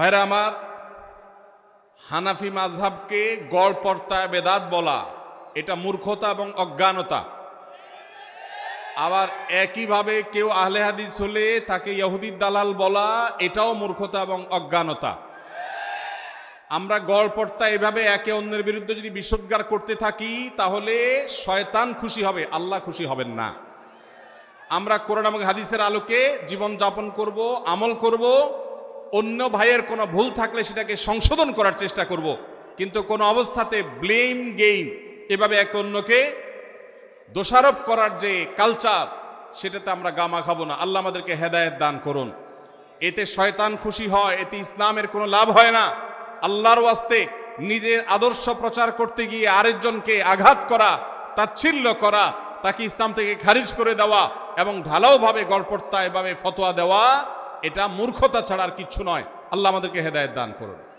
ভাইরা আমার, হানাফি মাঝহাবকে গড় পর্তায় বেদাত বলা, এটা মূর্খতা এবং অজ্ঞানতা। আবার একইভাবে কেউ আহলে হাদিস হলে তাকে ইহুদির দালাল বলা, এটাও মূর্খতা এবং অজ্ঞানতা। আমরা গড় পর্তা এভাবে একে অন্যের বিরুদ্ধে যদি বিষোদ্গার করতে থাকি, তাহলে শয়তান খুশি হবে, আল্লাহ খুশি হবেন না। আমরা কোরআন এবং হাদিসের আলোকে জীবন যাপন করব, আমল করব অন্য ভাইয়ের কোনো ভুল থাকলে সেটাকে সংশোধন করার চেষ্টা করব। কিন্তু কোনো অবস্থাতে ব্লেম গেইম এভাবে এক অন্যকে দোষারোপ করার যে কালচার সেটাতে আমরা গামা খাব না। আল্লাহ আমাদেরকে হেদায়েত দান করুন। এতে শয়তান খুশি হয়, এতে ইসলামের কোনো লাভ হয় না। আল্লাহর ওয়াস্তে নিজের আদর্শ প্রচার করতে গিয়ে আরেকজনকে আঘাত করা, তাচ্ছিল্য করা, তাকে ইসলাম থেকে খারিজ করে দেওয়া এবং ঢালাওভাবে গল্পর্তা এভাবে ফতোয়া দেওয়া এটা মূর্খতা ছাড়া আর কিচ্ছু নয়। আল্লাহ আমাদেরকে হেদায়ত দান করুন।